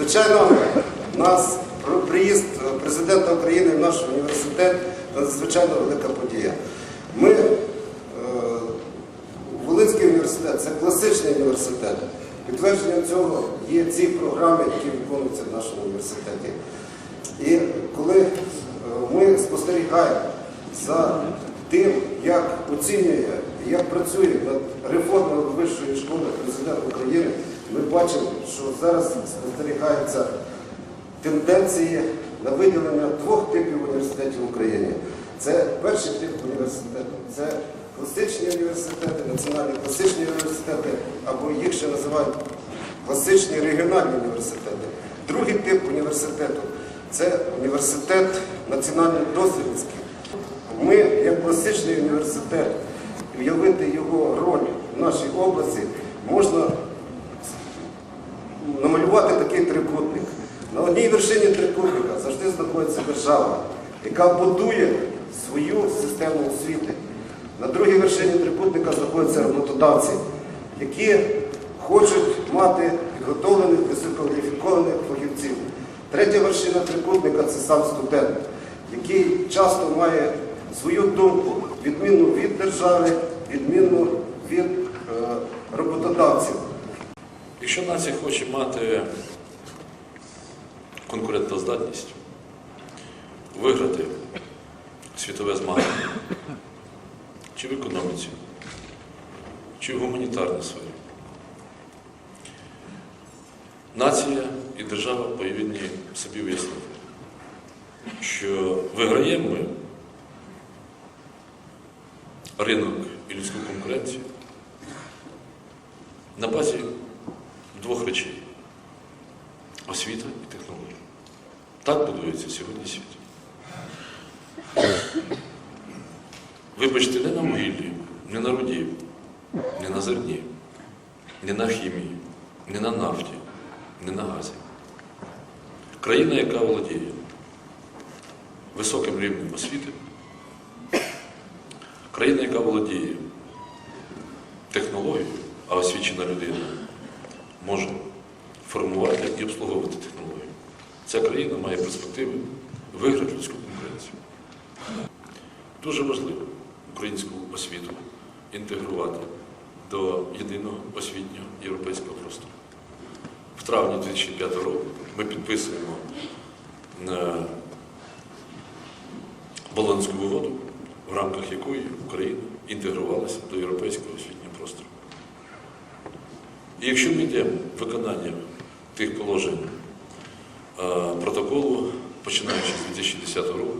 Звичайно, нас приїзд президента України в наш університет надзвичайно велика подія. Ми, е, Волинський університет це класичний університет. Підтвердженням цього є ці програми, які виконуються в нашому університеті. І коли е, ми спостерігаємо за тим, як оцінює, як працює над реформою вищої школи президент України, ми бачимо, що зараз спостерігаються тенденції на виділення двох типів університетів в Україні. Це перший тип університету, це класичні університети, національні класичні університети, або їх ще називають класичні регіональні університети. Другий тип університету це університет національно-дослідницький. Ми, як класичний університет, уявити його роль в нашій області можна такий трикутник. На одній вершині трикутника завжди знаходиться держава, яка будує свою систему освіти. На другій вершині трикутника знаходяться роботодавці, які хочуть мати підготовлених висококваліфікованих фахівців. Третя вершина трикутника це сам студент, який часто має свою думку, відмінну від держави, відмінну від е, роботодавців. Якщо нація хоче мати конкурентоздатність, виграти світове змагання. Чи в економіці, чи в гуманітарній сфері, нація і держава повинні собі вияснити, що виграємо ми ринок і людську конкуренцію на базі двох речей освіта і технологія. Так будується сьогодні світ. Вибачте, не на вугіллі, не на руді, не на зерні, не на хімії, не на нафті, не на газі. Країна, яка володіє високим рівнем освіти, країна, яка володіє технологією, а освічена людина може формувати і обслуговувати технологію. Ця країна має перспективи виграти людську конкуренцію. Дуже важливо українську освіту інтегрувати до єдиного освітнього європейського простору. В травні 2005 року ми підписуємо Болонську угоду, в рамках якої Україна інтегрувалася до європейського освітнього простору. І якщо ми йдемо виконання тих положень е, протоколу, починаючи з 2010 року,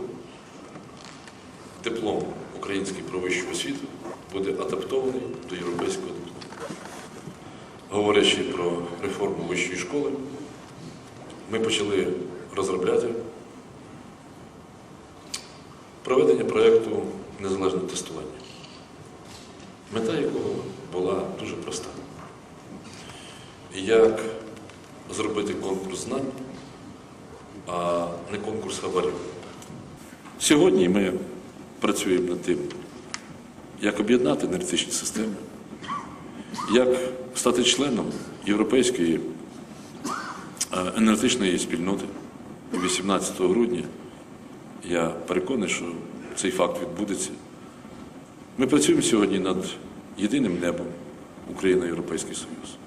диплом український про вищу освіту буде адаптований до європейського диплому. Говорячи про реформу вищої школи, ми почали розробляти проведення проєкту незалежне тестування, мета якого була дуже проста як зробити конкурс знань, а не конкурс хабарів. Сьогодні ми працюємо над тим, як об'єднати енергетичні системи, як стати членом Європейської е, енергетичної спільноти 18 грудня. Я переконаний, що цей факт відбудеться. Ми працюємо сьогодні над єдиним небом Україна-Європейський Союз.